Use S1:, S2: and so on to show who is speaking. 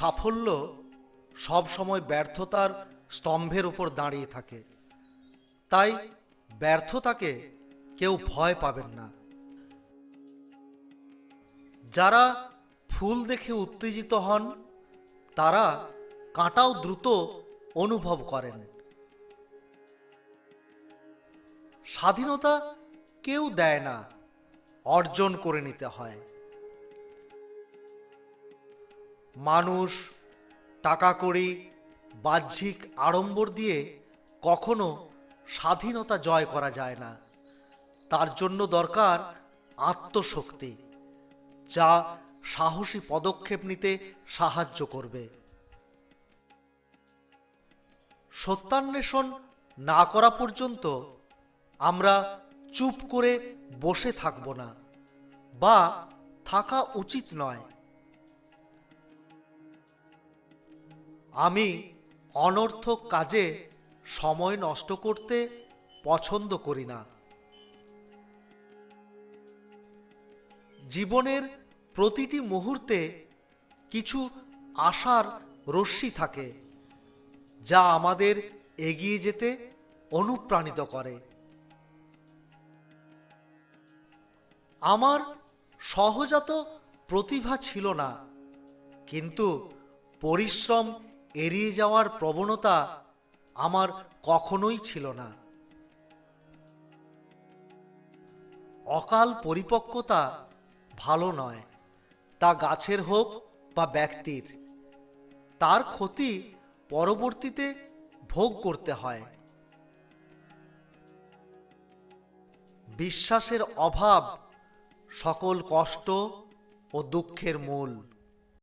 S1: সাফল্য সব সময় ব্যর্থতার স্তম্ভের উপর দাঁড়িয়ে থাকে। তাই ব্যর্থতাকে কেউ ভয় পাবেন না। যারা ফুল দেখে উত্তেজিত হন, তারা কাঁটাও দ্রুত অনুভব করেন। স্বাধীনতা কেউ দেয় না, অর্জন করে নিতে হয়। মানুষ টাকা কড়ি বাহ্যিক আড়ম্বর দিয়ে কখনো স্বাধীনতা জয় করা যায় না। তার জন্য দরকার আত্মশক্তি, যা সাহসী পদক্ষেপ নিতে সাহায্য করবে। সত্যান্বেষণ না করা পর্যন্ত আমরা চুপ করে বসে থাকব না, বা থাকা উচিত নয়। আমি অনর্থক কাজে সময় নষ্ট করতে পছন্দ করি না। জীবনের প্রতিটি মুহূর্তে কিছু আশার রশ্মি থাকে, যা আমাদের এগিয়ে যেতে অনুপ্রাণিত করে। আমার সহজাত প্রতিভা ছিল না, কিন্তু পরিশ্রম এড়িয়ে যাওয়ার প্রবণতা আমার কখনোই ছিল না। অকাল পরিপক্কতা ভালো নয়, তা গাছের হোক বা ব্যক্তির। তার ক্ষতি পরবর্তীতে ভোগ করতে হয়। বিশ্বাসের অভাব সকল কষ্ট ও দুঃখের মূল।